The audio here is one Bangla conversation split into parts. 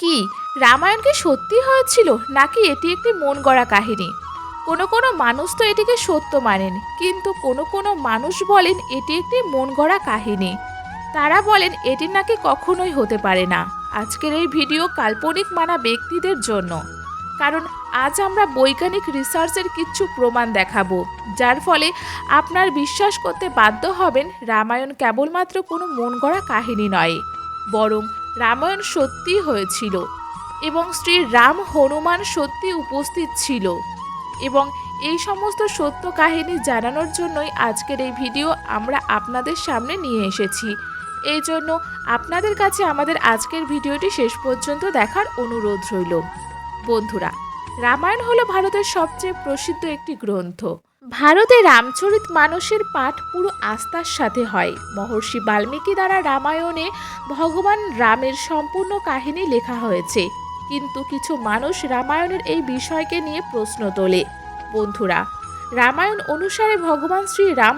কি? রামায়ণ কি সত্যি হয়েছিল নাকি এটি একটি মন গড়া কাহিনী? কোনো কোনো মানুষ তো এটিকে সত্য মানেন, কিন্তু কোনো কোনো মানুষ বলেন এটি একটি মন গড়া কাহিনী। তারা বলেন এটি নাকি কখনোই হতে পারে না। আজকের এই ভিডিও কাল্পনিক মানা ব্যক্তিদের জন্য। কারণ আজ আমরা বৈজ্ঞানিক রিসার্চের কিছু প্রমাণ দেখাবো, যার ফলে আপনার বিশ্বাস করতে বাধ্য হবেন রামায়ণ কেবলমাত্র কোনো মন গড়া কাহিনী নয়, বরং রামায়ণ সত্যিই হয়েছিল এবং শ্রী রাম হনুমান সত্যি উপস্থিত ছিল। এবং এই সমস্ত সত্য কাহিনী জানানোর জন্যই আজকের এই ভিডিও আমরা আপনাদের সামনে নিয়ে এসেছি। এই জন্য আপনাদের কাছে আমাদের আজকের ভিডিওটি শেষ পর্যন্ত দেখার অনুরোধ রইল। বন্ধুরা, রামায়ণ হলো ভারতের সবচেয়ে প্রসিদ্ধ একটি গ্রন্থ। ভারতে রামচরিত মানসের পাঠ পুরো আস্থার সাথে হয়। মহর্ষি বাল্মীকি দ্বারা রামায়ণে ভগবান রামের সম্পূর্ণ কাহিনী লেখা হয়েছে। কিন্তু কিছু মানুষ রামায়ণের এই বিষয়কে নিয়ে প্রশ্ন তোলে। বন্ধুরা, রামায়ণ অনুসারে ভগবান শ্রীরাম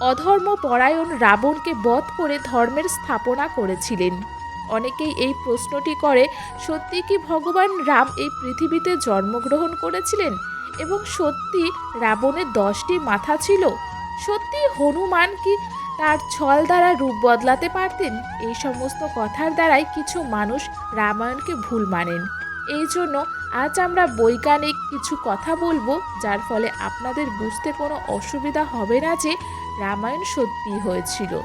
অধর্ম পরায়ণ রাবণকে বধ করে ধর্মের স্থাপনা করেছিলেন। অনেকেই এই প্রশ্নটি করে, সত্যি কি ভগবান রাম এই পৃথিবীতে জন্মগ্রহণ করেছিলেন? এবং সত্যি রাবণের দশটি মাথা ছিল। সত্যি হনুমান কি তার ছল দ্বারা রূপ বদলাতে পারতেন? এই সমস্ত কথার দ্বারাই কিছু মানুষ রামায়ণকে ভুল মানেন। এই জন্য আজ আমরা বৈজ্ঞানিক কিছু কথা বলব, যার ফলে আপনাদের বুঝতে কোনো অসুবিধা হবে না যে রামায়ণ সত্যি হয়েছিল।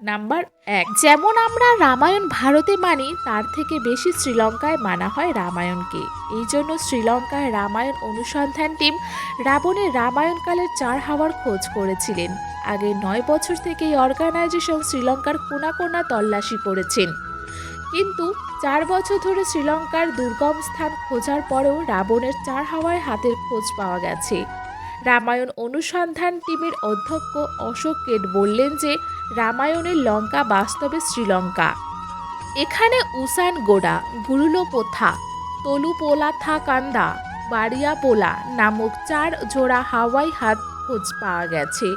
নাম্বার এক, যেমন আমরা রামায়ণ ভারতে মানি, তার থেকে বেশি শ্রীলঙ্কায় মানা হয় রামায়ণকে। এই জন্য শ্রীলঙ্কায় রামায়ণ অনুসন্ধান টিম রাবণের রামায়ণকালের চার হাওয়ার খোঁজ করেছিলেন। আগে নয় বছর থেকে এই অর্গানাইজেশন শ্রীলঙ্কার কোনা কোনা তল্লাশি করেছেন। কিন্তু চার বছর ধরে শ্রীলঙ্কার দুর্গম স্থান খোঁজার পরেও রাবণের চার হাওয়ায় হাতের খোঁজ পাওয়া গেছে। রামায়ণ অনুসন্ধান টিমের অধ্যক্ষ অশোক কেট বললেন যে রামায়ণের লঙ্কা বাস্তবে শ্রীলঙ্কা। এখানে উসান গোড়া গুরুলোপোথা তলুপোলাথা কান্দা, বাড়িয়াপোলা নামক চার জোড়া হাওয়াই হাত খোঁজ পাওয়া গেছে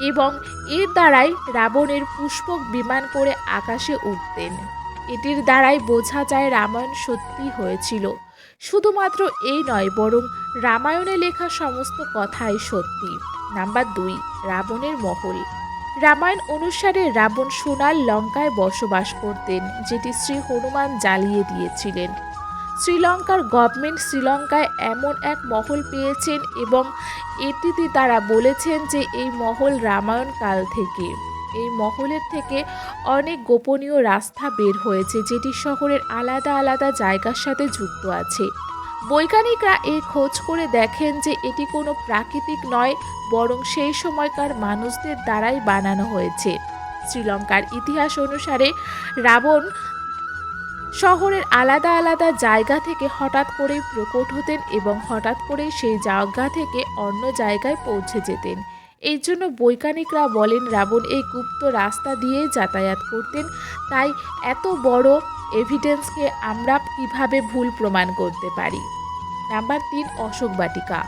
এবং এর দ্বারাই রাবণের পুষ্পক বিমান করে আকাশে উঠতেন। এটির দ্বারাই বোঝা যায় রামায়ণ সত্যি হয়েছিল। শুধুমাত্র এই নয়, বরং রামায়ণে লেখা সমস্ত কথাই সত্যি। নাম্বার দুই, রাবণের মহল। রামায়ণ অনুসারে রাবণ সোনার লঙ্কায় বসবাস করতেন, যেটি শ্রী হনুমান জ্বালিয়ে দিয়েছিলেন। শ্রীলঙ্কার গভর্নমেন্ট শ্রীলঙ্কায় এমন এক মহল পেয়েছেন এবং এটিতে তারা বলেছেন যে এই মহল রামায়ণ কাল থেকে। এই মহলের থেকে অনেক গোপনীয় রাস্তা বের হয়েছে, যেটি শহরের আলাদা আলাদা জায়গার সাথে যুক্ত আছে। বৈজ্ঞানিকরা এই খোঁজ করে দেখেন যে এটি কোনো প্রাকৃতিক নয়, বরং সেই সময়কার মানুষদের দ্বারাই বানানো হয়েছে। শ্রীলঙ্কার ইতিহাস অনুসারে রাবণ শহরের আলাদা আলাদা জায়গা থেকে হঠাৎ করেই প্রকট হতেন এবং হঠাৎ করেই সেই জায়গা থেকে অন্য জায়গায় পৌঁছে যেতেন। এই জন্য বৈজ্ঞানিকরা বলেন, রাবণ এই গুপ্ত রাস্তা দিয়ে যাতায়াত করতেন। তাই এত বড় এভিডেন্সকে আমরা কীভাবে ভুল প্রমাণ করতে পারি? নাম্বার তিন, অশোক বাটিকা।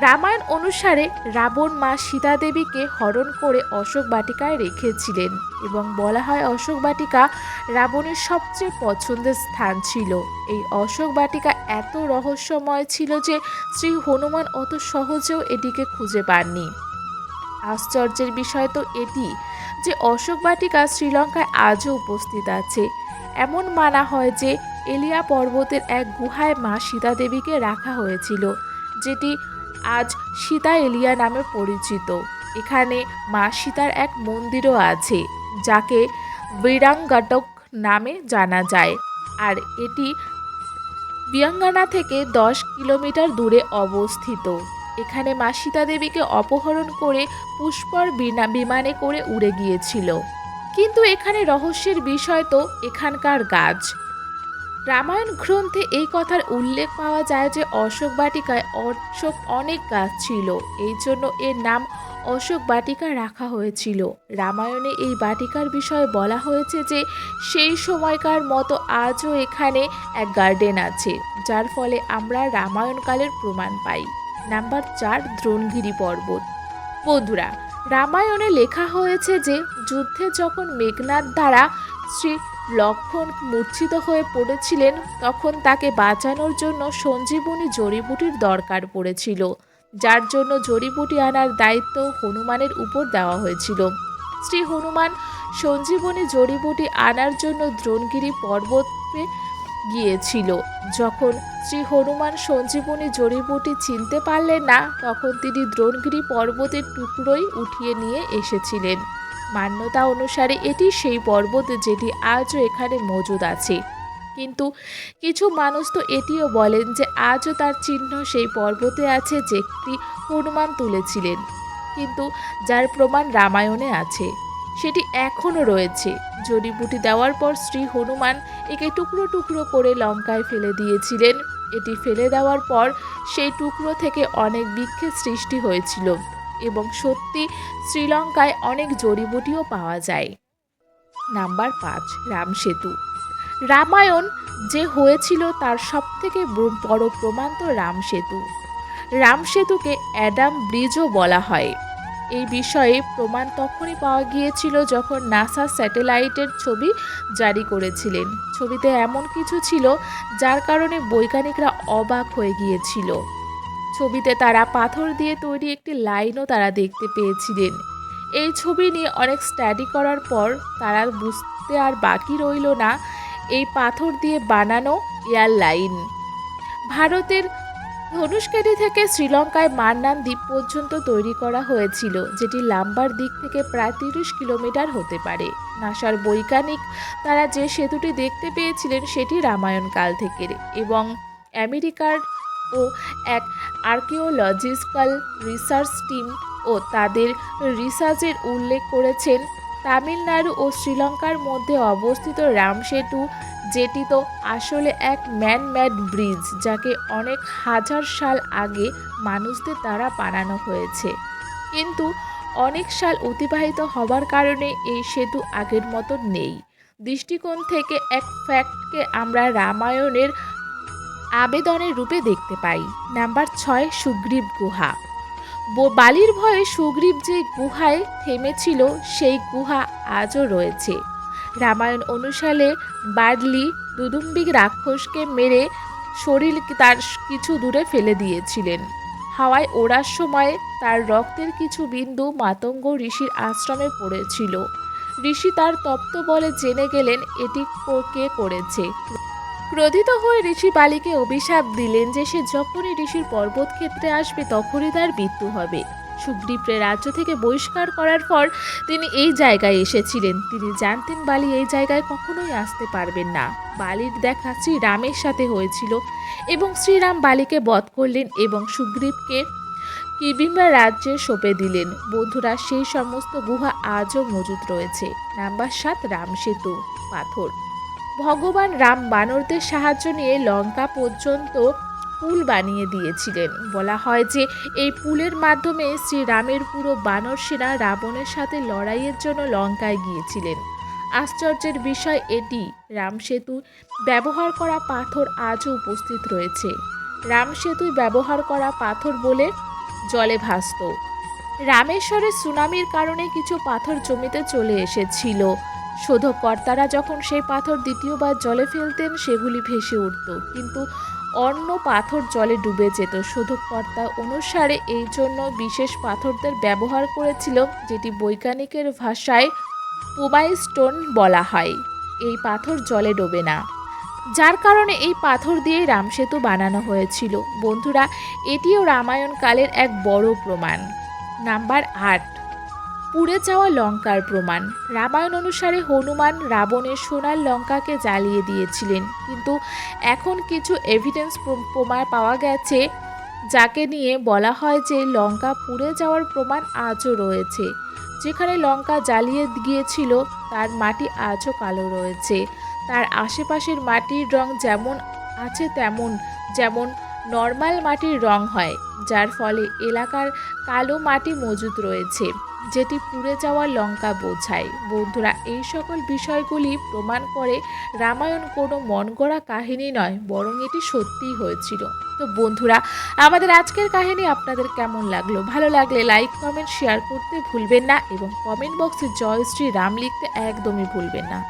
রামায়ণ অনুসারে রাবণ মা সীতা দেবীকে হরণ করে অশোক বাটিকায় রেখেছিলেন এবং বলা হয় অশোক বাটিকা রাবণের সবচেয়ে পছন্দের স্থান ছিল। এই অশোক বাটিকা এত রহস্যময় ছিল যে শ্রী হনুমান অত সহজেও এটিকে খুঁজে পাননি। আশ্চর্যের বিষয় তো এটি যে অশোক বাটিকা শ্রীলঙ্কায় আজও উপস্থিত আছে। এমন মানা হয় যে এলিয়া পর্বতের এক গুহায় মা সীতা দেবীকে রাখা হয়েছিল, যেটি আজ সীতা এলিয়া নামে পরিচিত। এখানে মা সীতার এক মন্দিরও আছে, যাকে বীরাঙ্গাটক নামে জানা যায়, আর এটি বিয়াঙ্গানা থেকে দশ কিলোমিটার দূরে অবস্থিত। এখানে মা সীতা দেবীকে অপহরণ করে পুষ্পর বিনা, বিমানে করে উড়ে গিয়েছিল। কিন্তু এখানে রহস্যের বিষয় তো এখানকার গাছ। রামায়ণ গ্রন্থে এই কথার উল্লেখ পাওয়া যায় যে অশোক বাটিকায় অশোক অনেক গাছ ছিল, এই জন্য এর নাম অশোক বাটিকা রাখা হয়েছিল। রামায়ণে এই বাটিকার বিষয়ে বলা হয়েছে যে, সেই সময়কার মতো আজও এখানে এক গার্ডেন আছে, যার ফলে আমরা রামায়ণকালের প্রমাণ পাই। নাম্বার চার, দ্রোণগিরি পর্বত। বন্ধুরা রামায়ণে লেখা হয়েছে যে, যুদ্ধে যখন মেঘনাথ দ্বারা শ্রী লক্ষণ মূর্ছিত হয়ে পড়েছিলেন, তখন তাকে বাঁচানোর জন্য সঞ্জীবনী জড়িবুটির দরকার পড়েছিল, যার জন্য জড়িবুটি আনার দায়িত্ব হনুমানের উপর দেওয়া হয়েছিল। শ্রী হনুমান সঞ্জীবনী জড়িবুটি আনার জন্য দ্রোণগিরি পর্বতে গিয়েছিল। যখন শ্রী হনুমান সঞ্জীবনী জড়িবুটি চিনতে পারলেন না, তখন তিনি দ্রোণগিরি পর্বতের টুকরোই উঠিয়ে নিয়ে এসেছিলেন। মান্যতা অনুসারে এটি সেই পর্বত যেটি আজও এখানে মজুদ আছে। কিন্তু কিছু মানুষ তো এটিও বলেন যে আজও তার চিহ্ন সেই পর্বতে আছে যেটি হনুমান তুলেছিলেন। কিন্তু যার প্রমাণ রামায়ণে আছে। সেটি এখনও রয়েছে। জড়িবুটি দেওয়ার পর শ্রী হনুমান একে টুকরো টুকরো করে লঙ্কায় ফেলে দিয়েছিলেন। এটি ফেলে দেওয়ার পর সেই টুকরো থেকে অনেক বৃক্ষের সৃষ্টি হয়েছিল এবং সত্যি শ্রীলঙ্কায় অনেক জড়িবুটিও পাওয়া যায়। নাম্বার পাঁচ, রাম সেতু। রামায়ণ যে হয়েছিল তার সবথেকে ব- বড় প্রমাণ তো রাম সেতু। রাম সেতুকে অ্যাডাম ব্রিজও বলা হয়। এই বিষয়ে প্রমাণ তখনই পাওয়া গিয়েছিল যখন নাসা স্যাটেলাইটের ছবি জারি করেছিলেন। ছবিতে এমন কিছু ছিল যার কারণে বৈজ্ঞানিকরা অবাক হয়ে গিয়েছিল। ছবিতে তারা পাথর দিয়ে তৈরি একটি লাইনও তারা দেখতে পেয়েছিলেন। এই ছবি নিয়ে অনেক স্টাডি করার পর তারা বুঝতে আর বাকি রইল না, এই পাথর দিয়ে বানানো এয়ার লাইন ধনুষ্কারি থেকে শ্রীলঙ্কায় মান্নান দ্বীপ পর্যন্ত তৈরি করা হয়েছিল, যেটি লাম্বার দিক থেকে প্রায় তিরিশ কিলোমিটার হতে পারে। নাসার বৈজ্ঞানিক তারা যে সেতুটি দেখতে পেয়েছিলেন সেটি রামায়ণ কাল থেকে এবং আমেরিকার ও এক আর্কিওলজিক্যাল রিসার্চ টিম ও তাদের রিসার্চের উল্লেখ করেছেন, তামিলনাড়ু ও শ্রীলঙ্কার মধ্যে অবস্থিত রাম সেতু যেটি তো আসলে এক ম্যান ম্যাড ব্রিজ যাকে অনেক হাজার সাল আগে মানুষদের দ্বারা বানানো হয়েছে। কিন্তু অনেক সাল অতিবাহিত হবার কারণে এই সেতু আগের মতো নেই। দৃষ্টিকোণ থেকে এক ফ্যাক্টকে আমরা রামায়ণের আবেদনের রূপে দেখতে পাই। নাম্বার ছয়, সুগ্রীব গুহা। বালির ভয়ে সুগ্রীব যে গুহায় থেমেছিল, সেই গুহা আজও রয়েছে। রামায়ণ অনুসারে বার্লি দুদুম্বিক রাক্ষসকে মেরে শরীর তার কিছু দূরে ফেলে দিয়েছিলেন। হাওয়ায় ওড়ার সময় তার রক্তের কিছু বিন্দু মাতঙ্গ ঋষির আশ্রমে পড়েছিল। ঋষি তার তপ্ত বলে জেনে গেলেন এটি কে করেছে। ক্রোধিত হয়ে ঋষি বালিকে অভিশাপ দিলেন যে সে যখনই ঋষির পর্বত ক্ষেত্রে আসবে তখনই তার মৃত্যু হবে। সুগ্রীবকে রাজ্য থেকে বহিষ্কার করার পর তিনি এই জায়গায় এসেছিলেন। তিনি জানতেন বালি এই জায়গায় কখনোই আসতে পারবেন না। বালির দেখা শ্রীরামের সাথে হয়েছিল এবং শ্রীরাম বালিকে বধ করলেন এবং সুগ্রীবকে কিবিম্বা রাজ্যে সঁপে দিলেন। বন্ধুরা, সেই সমস্ত গুহা আজও মজুদ রয়েছে। নাম্বার সাত, রাম সেতু, পাথর। ভগবান রাম বানরদের সাহায্য নিয়ে লঙ্কা পর্যন্ত পুল বানিয়ে দিয়েছিলেন। বলা হয় যে, এই পুলের মাধ্যমে শ্রীরামের পুরো বানর সেনা রাবণের সাথে লড়াইয়ের জন্য লঙ্কায় গিয়েছিলেন। আশ্চর্যের বিষয় এটি, রাম সেতু ব্যবহার করা পাথর আজও উপস্থিত রয়েছে। রাম সেতুয় ব্যবহার করা পাথর বলে জলে ভাসত। রামেশ্বরের সুনামির কারণে কিছু পাথর জমিতে চলে এসেছিল। শোধকর্তারা যখন সেই পাথর দ্বিতীয়বার জলে ফেলতেন, সেগুলি ভেসে উঠত। কিন্তু অন্য পাথর জলে ডুবে যেত। শোধকর্তা অনুসারে এই জন্য বিশেষ পাথরদের ব্যবহার করেছিল, যেটি বৈজ্ঞানিকের ভাষায় স্টোন বলা হয়। এই পাথর জলে ডোবে না। যার কারণে এই পাথর দিয়ে রামসেতু বানানো হয়েছিল। বন্ধুরা, এটিও রামায়ণ কালের এক বড় প্রমাণ। নাম্বার আট পুড়ে যাওয়া লঙ্কার প্রমাণ। রামায়ণ অনুসারে হনুমান রাবণের সোনার লঙ্কাকে জ্বালিয়ে দিয়েছিলেন। কিন্তু এখন কিছু এভিডেন্স প্রমাণ পাওয়া গেছে, যাকে নিয়ে বলা হয় যে লঙ্কা পুড়ে যাওয়ার প্রমাণ আজও রয়েছে। যেখানে লঙ্কা জ্বালিয়ে গিয়েছিল, তার মাটি আজও কালো রয়েছে। তার আশেপাশের মাটির রং যেমন আছে তেমন, যেমন নর্মাল মাটির রং হয়, যার ফলে এলাকার কালো মাটি মজুদ রয়েছে। যেটি পুড়ে যাওয়া লঙ্কা বোঝায়। বন্ধুরা, এই সকল বিষয়গুলি প্রমাণ করে রামায়ণ কোনো মন গড়া কাহিনী নয়, বরং এটি সত্যিই হয়েছিল। তো বন্ধুরা, আমাদের আজকের কাহিনী আপনাদের কেমন লাগল? ভালো লাগলে লাইক কমেন্ট শেয়ার করতে ভুলবেন না এবং কমেন্ট বক্সে জয় শ্রী রাম লিখতে একদমই ভুলবেন না।